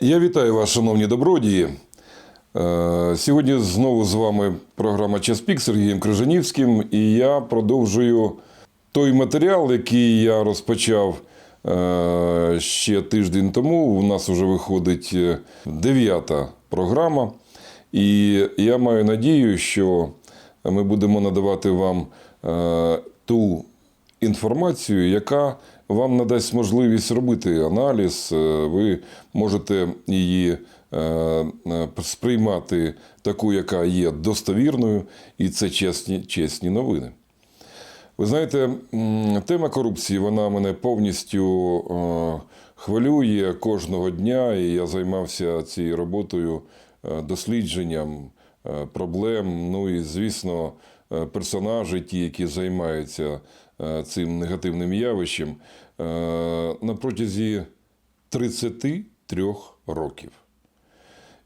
Я вітаю вас, шановні добродії. Е, Сьогодні знову з вами програма Час пік з Сергієм Крижанівським, і я продовжую той матеріал, який я розпочав е, ще тиждень тому. У нас вже виходить е, дев'ята програма. І я маю надію, що ми будемо надавати вам ту інформацію, яка вам надасть можливість робити аналіз. Е, Ви можете її е, е, сприймати таку, яка є достовірною, і це чесні, чесні новини. Ви знаєте, тема корупції вона мене повністю хвилює кожного дня, і я займався цією роботою, дослідженням проблем. Ну і, звісно, персонажі, ті, які займаються е, цим негативним явищем, е, на протязі 33 років.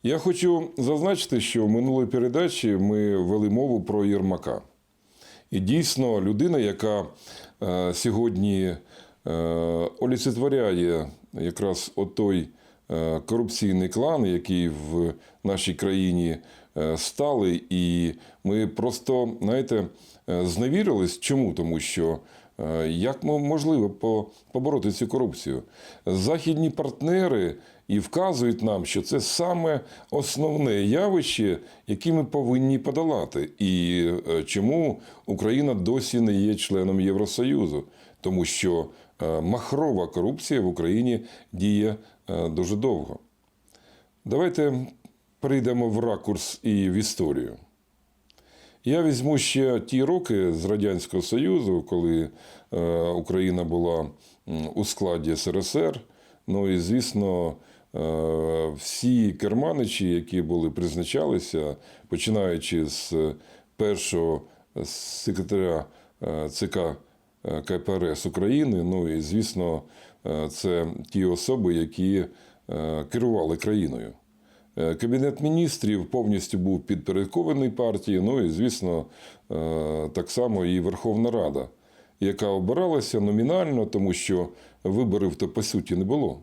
Я хочу зазначити, що в минулій передачі ми вели мову про Єрмака. І дійсно людина, яка е, сьогодні е, олицетворяє якраз отой е, корупційний клан, який в нашій країні е, стали, і ми просто, знаєте, е, зневірились. Чому? Тому що е, як можливо побороти цю корупцію? Західні партнери і вказують нам, що це саме основне явище, яке ми повинні подолати. І е, чому Україна досі не є членом Євросоюзу? Тому що е, махрова корупція в Україні діє е, дуже довго. Давайте перейдемо в ракурс і в історію. Я візьму ще ті роки з Радянського Союзу, коли е, Україна була у складі СРСР. Ну і, звісно, е, всі керманичі, які були призначалися, починаючи з першого секретаря е, ЦК КПРС України, ну і, звісно, це ті особи, які керували країною. Е, Кабінет міністрів повністю був підпорядкований партії. Ну і, звісно, е, так само і Верховна Рада, яка обиралася номінально, тому що виборів то по суті не було.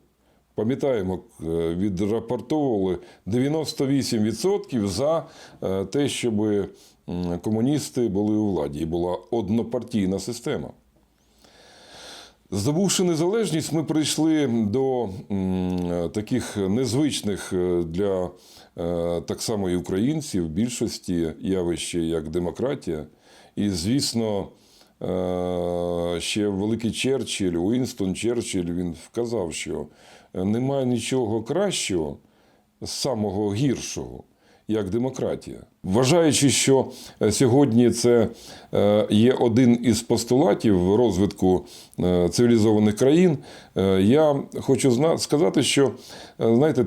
Пам'ятаємо, е, відрапортовували 98% за те, щоб комуністи були у владі. І була однопартійна система. Здобувши незалежність, ми прийшли до таких незвичних е, для е, так само і українців більшості явища, як демократія. І, звісно, е, ще великий Черчилль, Уінстон Черчилль, він вказав, що немає нічого кращого, самого гіршого, як демократія. Вважаючи, що е, сьогодні це е, є один із постулатів розвитку е, цивілізованих країн, я хочу сказати, що знаєте,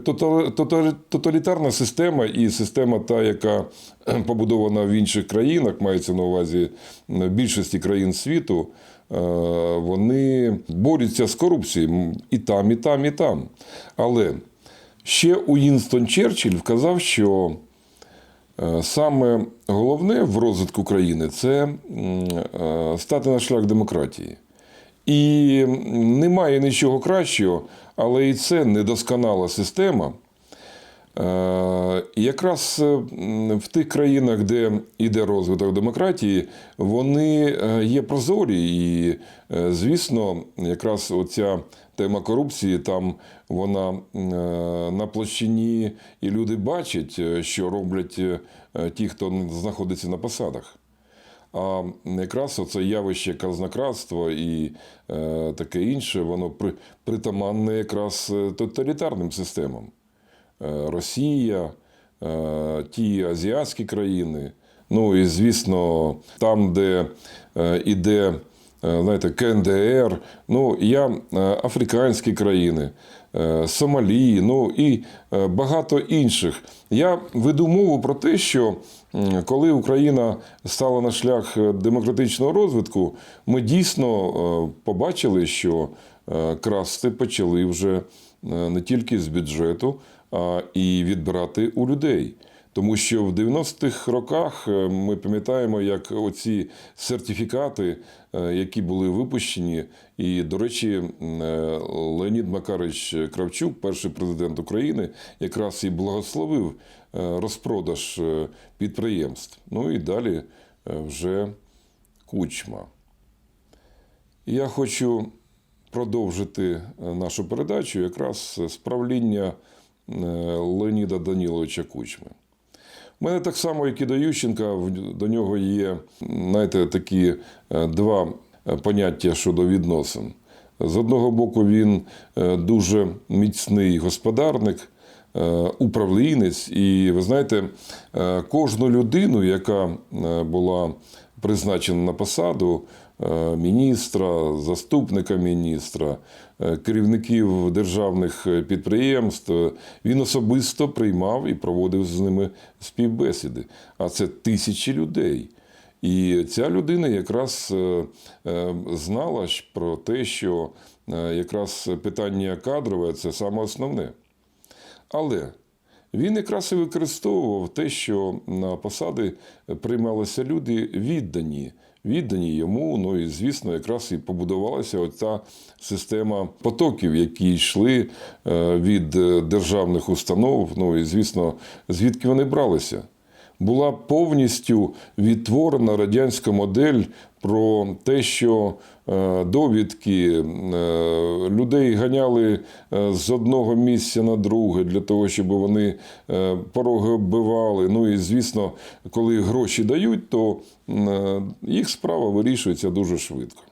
тоталітарна система і система, та, яка побудована в інших країнах, мається на увазі більшості країн світу. Вони борються з корупцією і там, і там, і там. Але ще Уінстон Черчилль вказав, що Саме головне в розвитку країни це е, стати на шлях демократії. І немає нічого кращого, але і це недосконала система. Е, Якраз е, в тих країнах, де йде розвиток демократії, вони е, є прозорі. І, звісно, якраз оця тема корупції, там вона на площині, і люди бачать, що роблять ті, хто знаходиться на посадах. А якраз оце явище казнократства і таке інше, воно при, притаманне якраз тоталітарним системам. Е, Росія, е, ті азіатські країни. Ну і звісно, там, де е, іде знаєте, КНДР, ну я африканські країни, е, Сомалі, ну і багато інших. Я веду мову про те, що коли Україна стала на шлях демократичного розвитку, ми дійсно побачили, що красти почали вже не тільки з бюджету, і відбирати у людей. Тому що в 90-х роках е, ми пам'ятаємо, як оці сертифікати, е, які були випущені, і, до речі, е, Леонід Макарович Кравчук, перший президент України, якраз і благословив розпродаж підприємств. Ну і далі вже кучма. Я хочу продовжити нашу передачу якраз з правління Леоніда Даніловича Кучми. У мене так само, як і до Ющенка, до нього є, знаєте, такі е, два е, поняття щодо відносин. З одного боку, він е, дуже міцний господарник, е, управлінець, і ви знаєте, е, кожну людину, яка е, була призначена на посаду е, міністра, заступника міністра, е, керівників державних е, підприємств, е, він особисто приймав і проводив з ними співбесіди. А це тисячі людей. І ця людина якраз е, е, знала про те, що е, якраз питання кадрове це саме основне. Але він якраз і використовував те, що на посади приймалися люди віддані, віддані йому. Ну і звісно, якраз і побудувалася оця система потоків, які йшли е, від е, державних установ. Ну і звісно, звідки вони бралися. Була повністю відтворена радянська модель про те, що е, довідки е, людей ганяли е, з одного місця на друге для того, щоб вони пороги оббивали. Ну і звісно, коли гроші дають, то їх справа вирішується дуже швидко.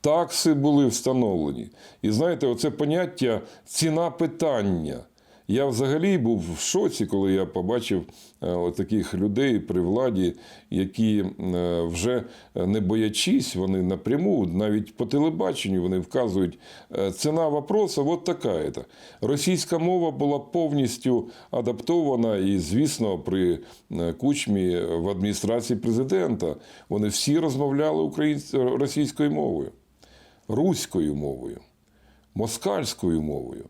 Такси були встановлені. І знаєте, оце поняття ціна питання. Я взагалі був в шоці, коли я побачив е, таких людей при владі, які е, вже не боячись, вони напряму, навіть по телебаченню вони вказують, е, ціна вопроса от така. Російська мова була повністю адаптована, і, звісно, при кучмі в адміністрації президента вони всі розмовляли українською російською мовою руською мовою, москальською мовою.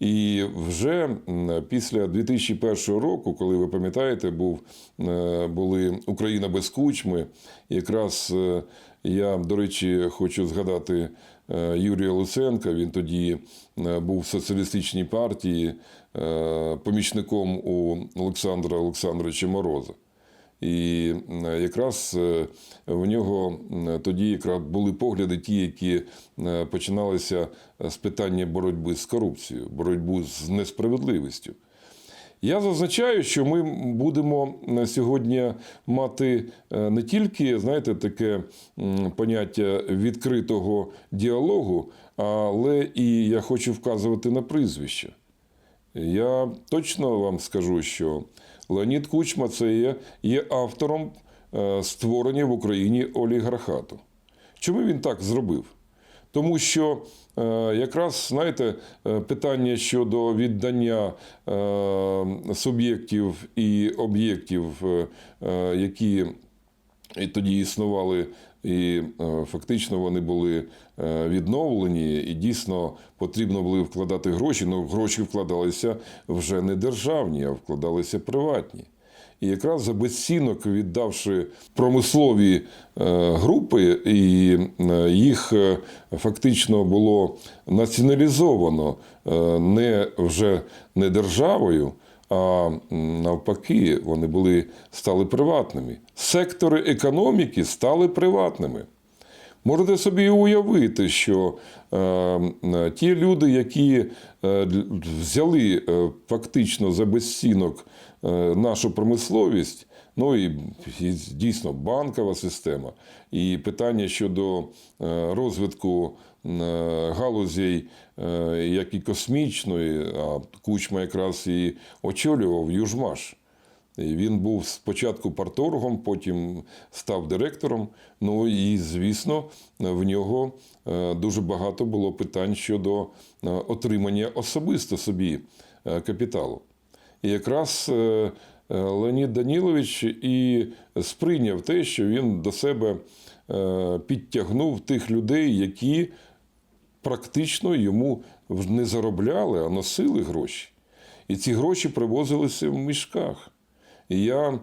І вже після 2001 року, коли ви пам'ятаєте, був, е, були Україна без кучми, якраз е, я, до речі, хочу згадати е, Юрія Луценка. Він тоді був в соціалістичній партії помічником у Олександра Олександровича Мороза. І якраз е, в нього тоді якраз були погляди ті, які е, починалися з питання боротьби з корупцією, боротьби з несправедливістю. Я зазначаю, що ми будемо сьогодні мати е, не тільки, знаєте, таке поняття відкритого діалогу, але і я хочу вказувати на прізвище. Я точно вам скажу, що Леонід Кучма це є, є автором е, створення в Україні олігархату. Чому він так зробив? Тому що е, якраз знаєте, е, питання щодо віддання суб'єктів і об'єктів, які тоді існували, і е, фактично вони були е, відновлені, і дійсно потрібно було вкладати гроші. але гроші вкладалися вже не державні, а вкладалися приватні. І якраз за безцінок, віддавши промислові е, групи, і їх фактично було націоналізовано не вже не державою, а навпаки, вони були стали приватними. Сектори економіки стали приватними. Можете собі уявити, що е, ті люди, які е, взяли е, фактично за безцінок е, нашу промисловість, ну і, і дійсно банкова система, і питання щодо е, розвитку е, галузей, е, як і космічної, а Кучма якраз і очолював Южмаш. Він був спочатку парторгом, потім став директором. Ну і, звісно, в нього е, дуже багато було питань щодо е, отримання особисто собі е, капіталу. І якраз Леонід Данілович і сприйняв те, що він до себе підтягнув тих людей, які практично йому не заробляли, а носили гроші. І ці гроші привозилися в мішках. Я е,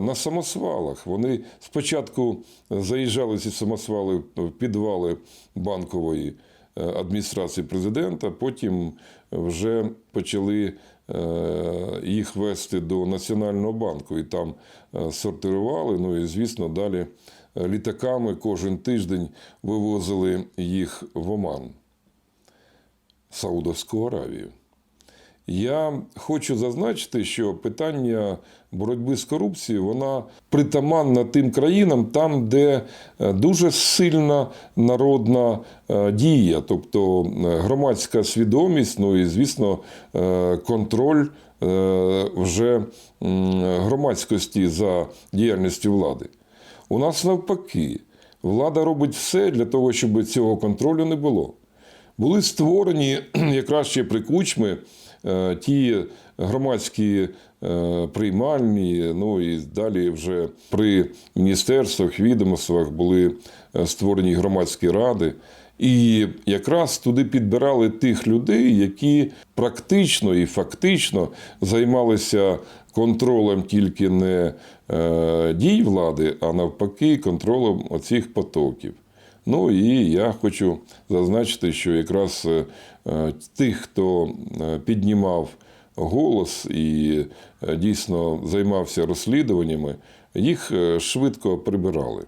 на самосвалах. Вони спочатку заїжджали ці самосвали в підвали банкової е, адміністрації президента, потім вже почали е, їх вести до Національного банку і там сортирували. Ну і звісно, далі літаками кожен тиждень вивозили їх в Оман, Саудовську Аравію. Я хочу зазначити, що питання боротьби з корупцією вона притаманна тим країнам, там, де е, дуже сильна народна е, дія, тобто е, громадська свідомість, ну і звісно, контроль вже громадськості за діяльністю влади. У нас навпаки, влада робить все для того, щоб цього контролю не було. Були створені якраз ще при кучми ті громадські е, приймальні, ну і далі вже при міністерствах, відомствах були е, створені громадські ради. І якраз туди підбирали тих людей, які практично і фактично займалися контролем тільки не е, дій влади, а навпаки, контролем оцих потоків. Ну і я хочу зазначити, що якраз е, е, тих, хто е, піднімав голос і дійсно займався розслідуваннями, їх швидко прибирали.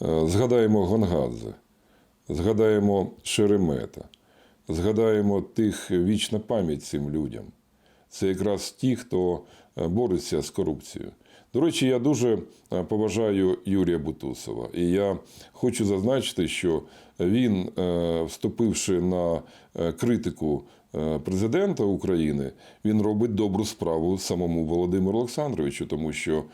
Згадаємо Гонгадзе, згадаємо Шеремета, згадаємо тих вічна пам'ять цим людям. Це якраз ті, хто бореться з корупцією. До речі, я дуже е, поважаю Юрія Бутусова, і я хочу зазначити, що він, е, вступивши на е, критику президента України, він робить добру справу самому Володимиру Олександровичу, тому що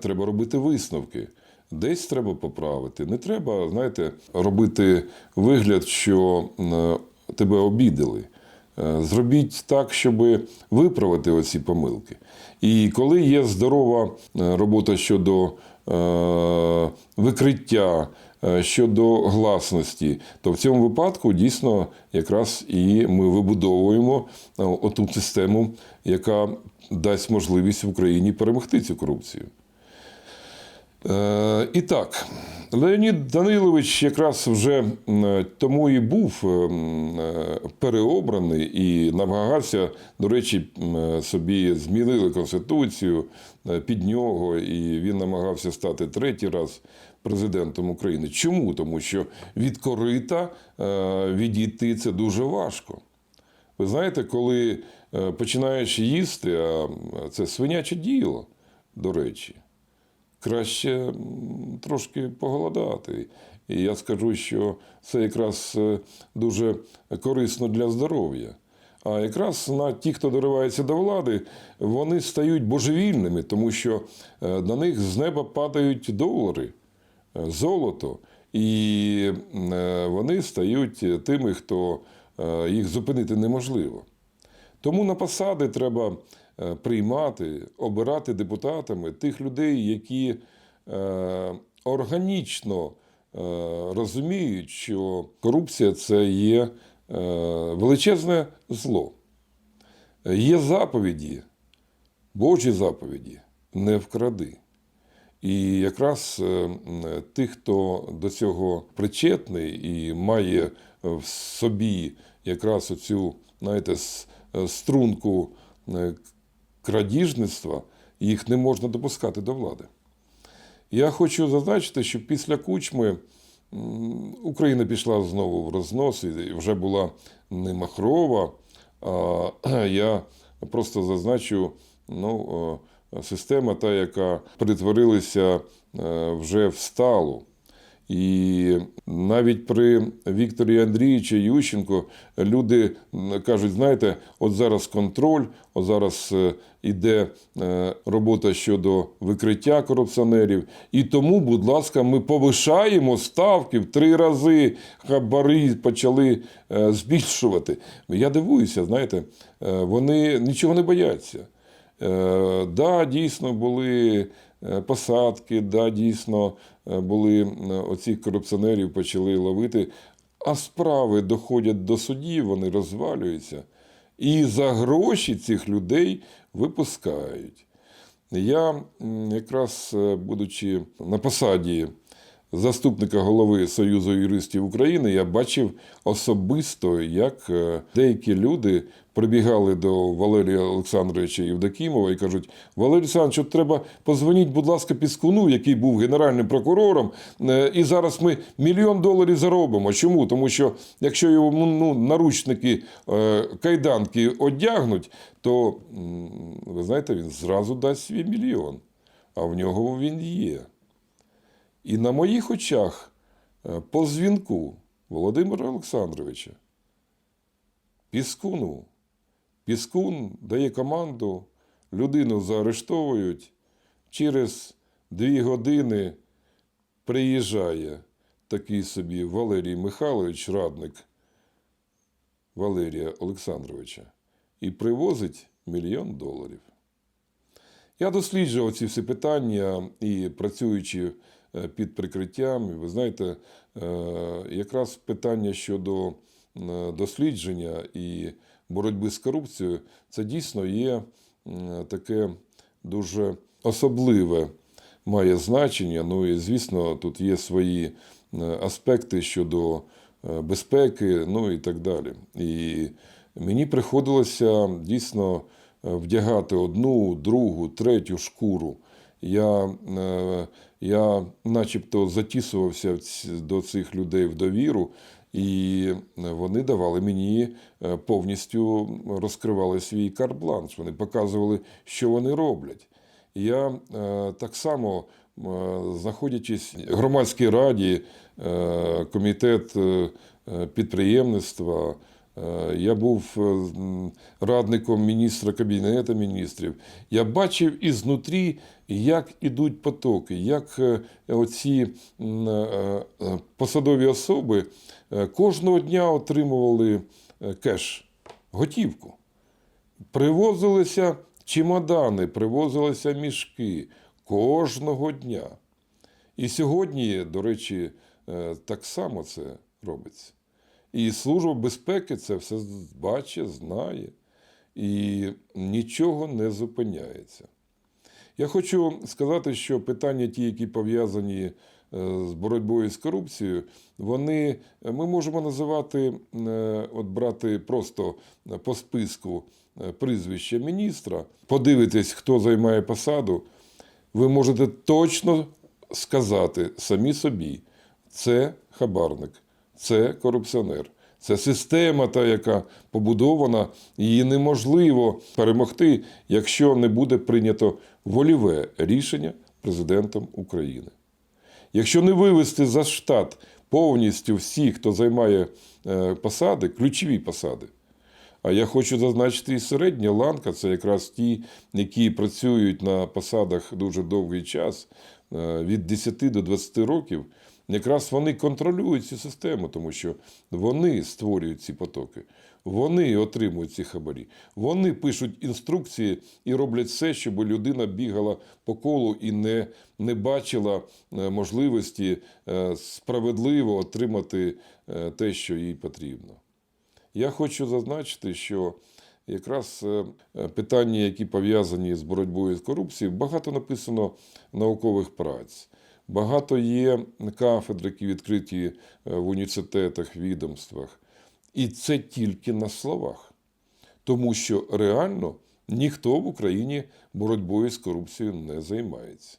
треба робити висновки. Десь треба поправити. Не треба, знаєте, робити вигляд, що тебе обідали. Е, Зробіть так, щоб виправити оці помилки. І коли є здорова е, робота щодо е, викриття, щодо гласності, то в цьому випадку дійсно якраз і ми вибудовуємо оту систему, яка дасть можливість в Україні перемогти цю корупцію. Е, І так, Леонід Данилович якраз вже тому і був е, м, е, переобраний і намагався, до речі, собі змінили Конституцію е, під нього, і він намагався стати третій раз президентом України. Чому? Тому що від корита відійти це дуже важко. Ви знаєте, коли починаєш їсти, а це свиняче діло, до речі краще трошки поголодати. І я скажу, що це якраз е, дуже корисно для здоров'я. А якраз на ті, хто доривається до влади, вони стають божевільними, тому що е, на них з неба падають долари, е, золото, і вони стають тими, хто їх зупинити неможливо. Тому на посади треба приймати, обирати депутатами тих людей, які е, органічно е, розуміють, що корупція це є е, величезне зло. Є заповіді, Божі заповіді, не вкради. І якраз е, тих, хто до цього причетний і має в собі якраз оцю, знаєте, е, струнку е, крадіжництва, їх не можна допускати до влади. Я хочу зазначити, що після кучми Україна пішла знову в рознос, і вже була не Махрова, а я просто зазначу ну, система, та, яка перетворилася е, вже в сталу. І навіть при Вікторі Андрійовичі Ющенко люди кажуть: знаєте, от зараз контроль, от зараз е, іде е, робота щодо викриття корупціонерів. І тому, будь ласка, ми повишаємо ставки в три рази. Хабари почали е, збільшувати. Я дивуюся, знаєте, вони нічого не бояться. Е, Да, дійсно були посадки, да, дійсно е, були е, оцих корупціонерів почали ловити, а справи доходять до судів, вони розвалюються. І за гроші цих людей випускають. Я якраз е, будучи на посаді заступника голови Союзу юристів України, я бачив особисто, як е, деякі люди прибігали до Валерія Олександровича Євдокімова і кажуть: Валерій Олександрович, от треба позвоніть, будь ласка, Піскуну, який був генеральним прокурором, е, і зараз ми мільйон доларів заробимо. Чому? Тому що якщо йому ну, наручники, е, кайданки одягнуть, то ви знаєте, він зразу дасть свій мільйон. А в нього він є. І на моїх очах е, по дзвінку Володимира Олександровича Піскуну. Піскун дає команду, людину заарештовують. Через дві години приїжджає такий собі Валерій Михайлович, радник Валерія Олександровича, і привозить мільйон доларів. Я досліджував ці всі питання і працюючи під прикриттям, ви знаєте, е, якраз питання щодо е, дослідження і боротьби з корупцією, це дійсно є таке дуже особливе має значення. Ну і звісно, тут є свої е, аспекти щодо е, безпеки, ну і так далі. І мені приходилося дійсно е, вдягати одну, другу, третю шкуру. Я, е, я начебто затісувався до цих людей в довіру, і вони давали мені е, повністю розкривали свій карт-бланш. Вони показували, що вони роблять. Я е, так само, знаходячись в громадській раді, комітет підприємництва, я був е, радником міністра Кабінету міністрів. Я бачив ізнутрі, як ідуть потоки, як е, оці е, е, посадові особи е, кожного дня отримували е, кеш, готівку. Привозилися чемодани, привозилися мішки кожного дня. І сьогодні, до речі, е, так само це робиться. І Служба безпеки це все бачить, знає, і нічого не зупиняється. Я хочу сказати, що питання, ті, які пов'язані е, з боротьбою з корупцією, вони ми можемо називати, е, от брати просто по списку е, прізвища міністра, подивитись, хто займає посаду, ви можете точно сказати самі собі, це хабарник, це корупціонер. Це система, та, яка побудована, її неможливо перемогти, якщо не буде прийнято воліве рішення президентом України. Якщо не вивести за штат повністю всіх, хто займає е, посади, ключові посади. А я хочу зазначити і середня ланка це якраз ті, які працюють на посадах дуже довгий час, е, від 10 до 20 років. Якраз вони контролюють цю систему, тому що вони створюють ці потоки, вони отримують ці хабарі, вони пишуть інструкції і роблять все, щоб людина бігала по колу і не, не бачила е, можливості е, справедливо отримати е, те, що їй потрібно. Я хочу зазначити, що якраз питання, які пов'язані з боротьбою з корупцією, багато написано наукових праць. Багато є кафедр, які відкриті е, в університетах, відомствах. І це тільки на словах. Тому що реально ніхто в Україні боротьбою з корупцією не займається.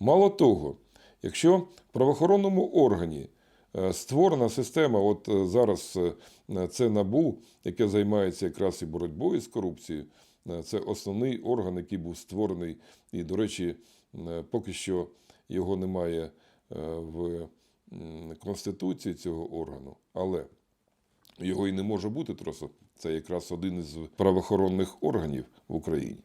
Мало того, якщо в правоохоронному органі е, створена система, от е, зараз це НАБУ, яке займається якраз і боротьбою з корупцією, це основний орган, який був створений, і, до речі, поки що його немає е, в Конституції цього органу, але його і не може бути, просто це якраз один із правоохоронних органів в Україні.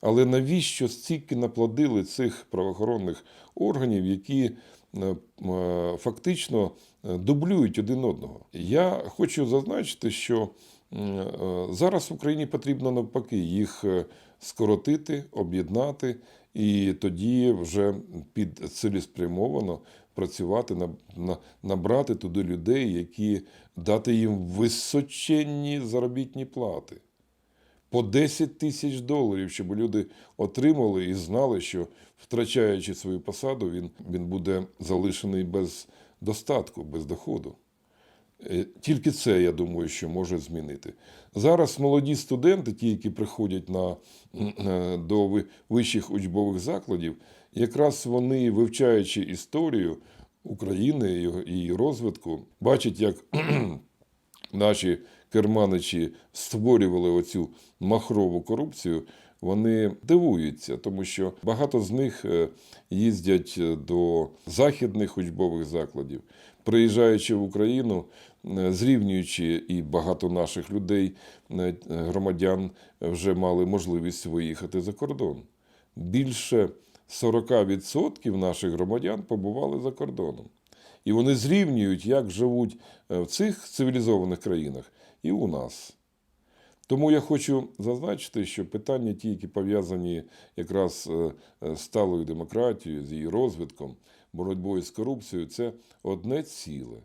Але навіщо стільки наплодили цих правоохоронних органів, які е, е, фактично дублюють один одного? Я хочу зазначити, що зараз в Україні потрібно навпаки їх скоротити, об'єднати, і тоді вже під цілеспрямовано працювати, на- на- набрати туди людей, які дати їм височенні заробітні плати. по 10 тисяч доларів, щоб люди отримали і знали, що втрачаючи свою посаду, він, він буде залишений без достатку, без доходу. Е, Тільки це, я думаю, що може змінити. Зараз молоді студенти, ті, які приходять на, е, до вищих учбових закладів, якраз вони, вивчаючи історію України і її розвитку, бачать, як наші керманичі створювали оцю махрову корупцію, вони дивуються, тому що багато з них е, їздять до західних учбових закладів, приїжджаючи в Україну, е, зрівнюючи і багато наших людей, е, громадян, вже мали можливість виїхати за кордон. Більше 40% наших громадян побували за кордоном. І вони зрівнюють, як живуть е, в цих цивілізованих країнах і у нас. Тому я хочу зазначити, що питання ті, які пов'язані якраз з сталою демократією, з її розвитком, боротьбою з корупцією, це одне ціле.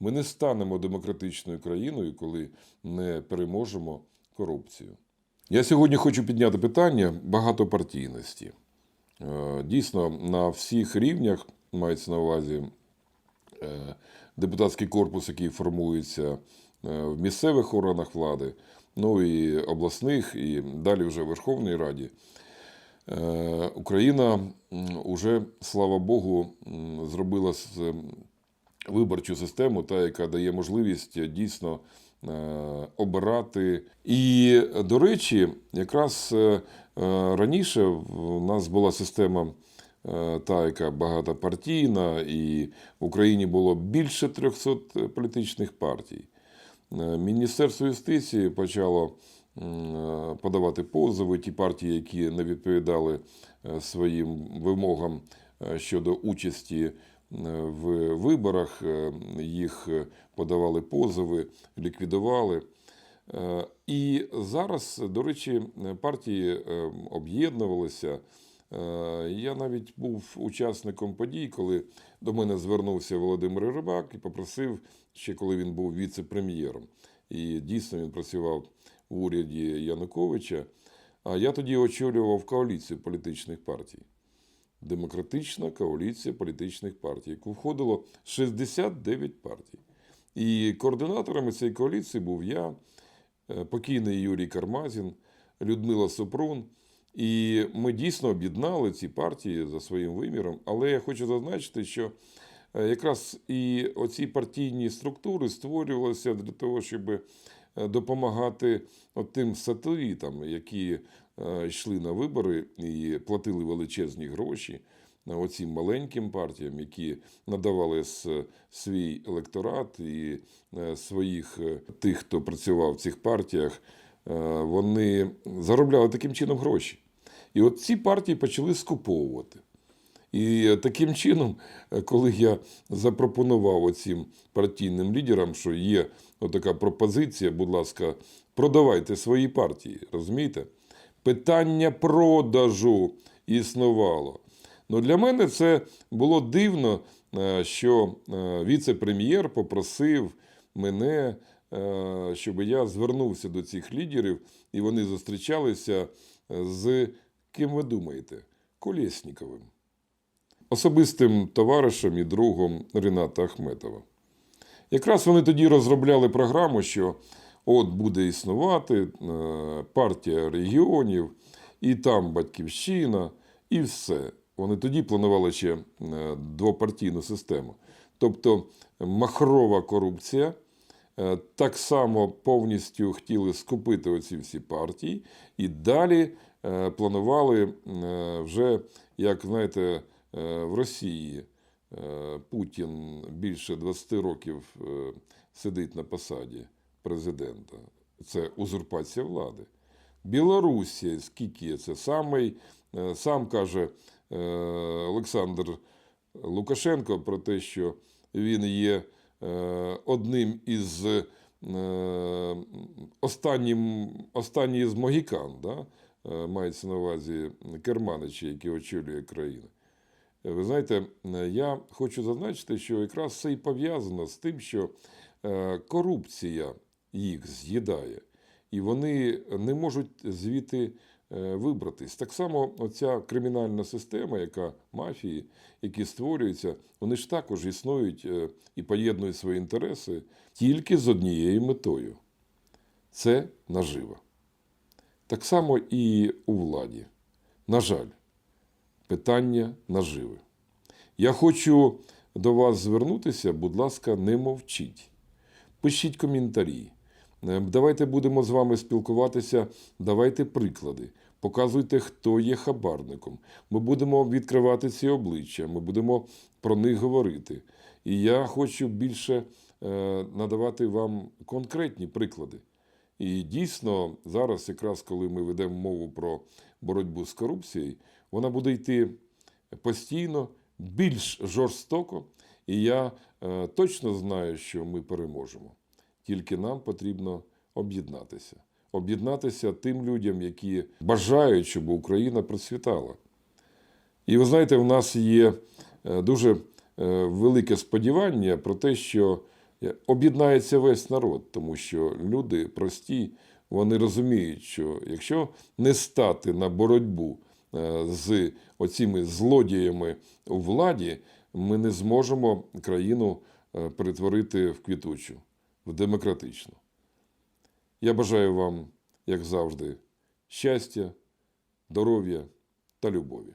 Ми не станемо демократичною країною, коли не переможемо корупцію. Я сьогодні хочу підняти питання багатопартійності. Е, Дійсно, на всіх рівнях мається на увазі е, депутатський корпус, який формується е, в місцевих органах влади, ну і обласних, і далі вже в Верховній Раді. Е, Україна м, уже, слава Богу, зробила виборчу систему, та, яка дає можливість е, дійсно е, обирати. І, до речі, якраз е, е, раніше в нас була система. е, Та, яка багатопартійна, і в Україні було більше 300 політичних партій. Е, Міністерство юстиції почало е, подавати позови, ті партії, які не відповідали е, своїм вимогам е, щодо участі е, в виборах, е, їх е, подавали позови, ліквідували. Е, І зараз, до речі, партії е, об'єднувалися. Е, Я навіть був учасником подій, коли до мене звернувся Володимир Рибак і попросив, ще коли він був віце-прем'єром. І дійсно він працював в уряді Януковича. А я тоді очолював коаліцію політичних партій. Демократична коаліція політичних партій, яку входило 69 партій. І координаторами цієї коаліції був я, е, покійний Юрій Кармазін, Людмила Супрун. І ми дійсно об'єднали ці партії за своїм виміром. Але я хочу зазначити, що якраз і оці партійні структури створювалися для того, щоб е, допомагати тим сателітам, які е, йшли на вибори і платили величезні гроші. Оцім маленьким партіям, які надавали свій електорат і е, своїх е, тих, хто працював в цих партіях, е, вони заробляли таким чином гроші. І от ці партії почали скуповувати. І е, таким чином, е, коли я запропонував оцім партійним лідерам, що є така пропозиція, будь ласка, продавайте свої партії, розумієте? Питання продажу існувало. Ну, для мене це було дивно, е, що віце-прем'єр попросив мене, щоб я звернувся до цих лідерів, і вони зустрічалися з ким ви думаєте? Колєсніковим особистим товаришем і другом Рената Ахметова. Якраз вони тоді розробляли програму, що от буде існувати е, партія регіонів, і там батьківщина, і все. Вони тоді планували ще е, двопартійну систему. Тобто махрова корупція. Е, Так само повністю хотіли скупити оці всі партії, і далі планували вже, як знаєте, в Росії е, Путін більше 20 років е, сидить на посаді президента. Це узурпація влади. Білорусія, скільки це самий, е, сам каже е, Олександр Лукашенко про те, що він є е, одним із е, останнім, останній з могікан, да? е, мається на увазі Керманича, який очолює країну. Е, Ви знаєте, я хочу зазначити, що якраз це і пов'язано з тим, що е, корупція їх з'їдає. і вони не можуть звідти е, вибратись. Так само оця кримінальна система, яка мафії, які створюються, вони ж також існують і поєднують свої інтереси тільки з однією метою це нажива. Так само і у владі. На жаль, питання наживи. Я хочу до вас звернутися, будь ласка, не мовчіть. Пишіть коментарі. Е, Давайте будемо з вами спілкуватися, давайте приклади. Показуйте, хто є хабарником. Ми будемо відкривати ці обличчя, ми будемо про них говорити. І я хочу більше е, надавати вам конкретні приклади. І дійсно, зараз, якраз коли ми ведемо мову про боротьбу з корупцією, вона буде йти постійно, більш жорстоко, і я е, точно знаю, що ми переможемо. Тільки нам потрібно об'єднатися. Об'єднатися тим людям, які бажають, щоб Україна процвітала. І ви знаєте, в нас є е, дуже е, велике сподівання про те, що об'єднається весь народ, тому що люди прості, вони розуміють, що якщо не стати на боротьбу з оціми злодіями у владі, ми не зможемо країну е, перетворити в квітучу, в демократичну. Я бажаю вам, як завжди, щастя, здоров'я та любові.